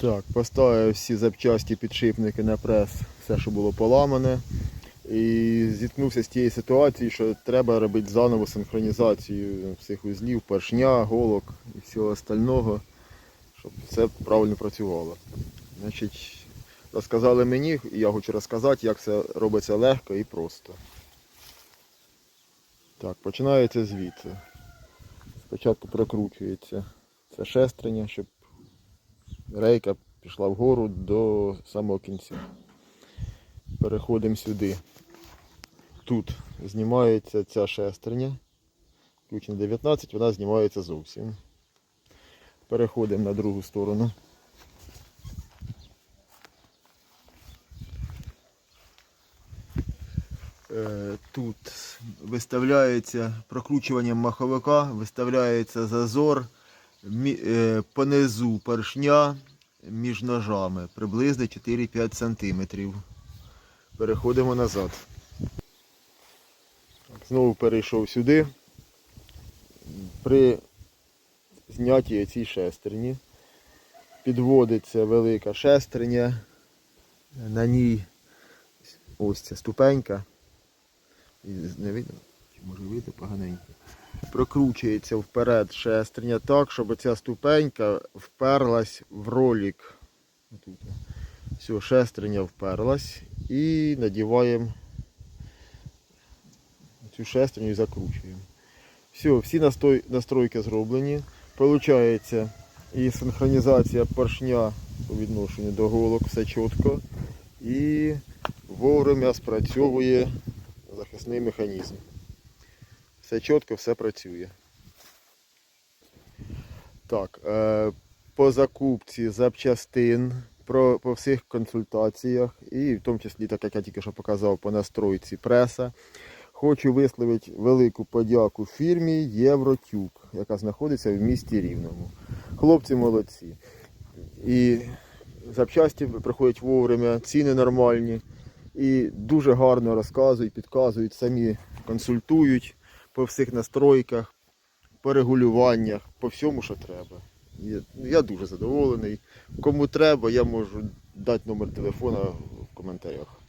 Так, поставив всі запчасті, підшипники на прес, все, що було поламане. І зіткнувся з тією ситуацією, що треба робити заново синхронізацію всіх узлів, поршня, голок і всього остального, щоб все правильно працювало. Значить, розказали мені, і я хочу розказати, як це робиться легко і просто. Так, починається звідси. Спочатку прокручується це шестрення, щоб рейка пішла вгору до самого кінця. Переходимо сюди. Тут знімається ця шестерня. Включення 19, вона знімається зовсім. Переходимо на другу сторону. Е, Тут виставляється прокручуванням маховика, виставляється зазор понизу поршня між ножами приблизно 4-5 см. Переходимо назад. Знову перейшов сюди. При знятті цій шестерні підводиться велика шестерня. На ній ось ця ступенька. Не видно? Може видно поганенько? Прокручується вперед шестерня так, щоб ця ступенька вперлась в ролик. Отут. Все, шестерня вперлась і надіваємо цю шестерню і закручуємо. Все, всі настой- настройки зроблені. Получається і синхронізація поршня по відношенню до голок, все чітко. І вовремя спрацьовує захисний механізм. Все чітко, все працює. Так, е, по закупці запчастин, про, по всіх консультаціях, і в тому числі, так як я тільки що показав, по настройці преса. Хочу висловити велику подяку фірмі Євротюк, яка знаходиться в місті Рівному. Хлопці молодці. І запчасті приходять вовремя, ціни нормальні. І дуже гарно розказують, підказують, самі консультують по всіх настройках, по регулюваннях, по всьому, що треба. Я, я дуже задоволений. Кому треба, я можу дати номер телефона в коментарях.